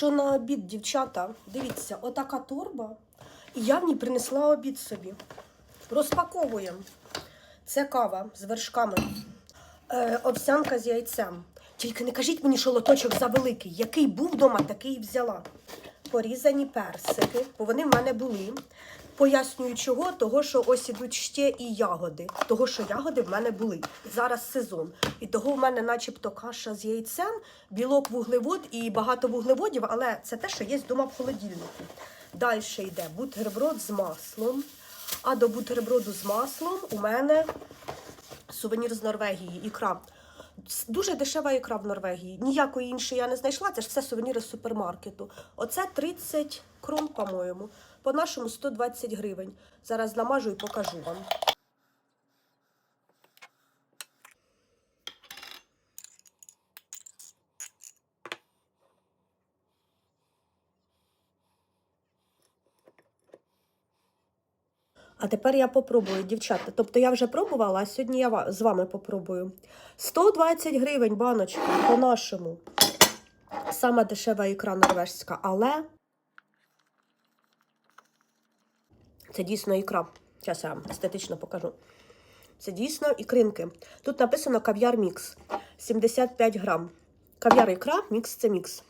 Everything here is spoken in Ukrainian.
що на обід, дівчата, дивіться, отака торба. І я в ній принесла обід собі. Розпаковуємо. Це кава з вершками. Е, овсянка з яйцем. Тільки не кажіть мені, що лоточок завеликий. Який був вдома, такий і взяла. Порізані персики, бо вони в мене були. Пояснюю, чого, того, що ось ідуть ще і ягоди. Того, що ягоди в мене були. Зараз сезон. І того в мене начебто каша з яйцем, білок вуглевод і багато вуглеводів, але це те, що є вдома в холодильнику. Далі йде бутерброд з маслом. А до бутерброду з маслом у мене сувенір з Норвегії, ікра. Дуже дешева ікра в Норвегії. Ніякої іншої я не знайшла. Це ж все сувеніри з супермаркету. Оце 30 крон, по-моєму. По-нашому 120 гривень. Зараз намажу і покажу вам. А тепер я попробую, дівчата. Тобто я вже пробувала, а сьогодні я з вами попробую. 120 гривень баночка по-нашому. Сама дешева ікра норвежська, але це дійсно ікра. Зараз я вам естетично покажу. Це дійсно ікринки. Тут написано кав'яр мікс 75 грам. Кав'яр ікра, мікс це мікс.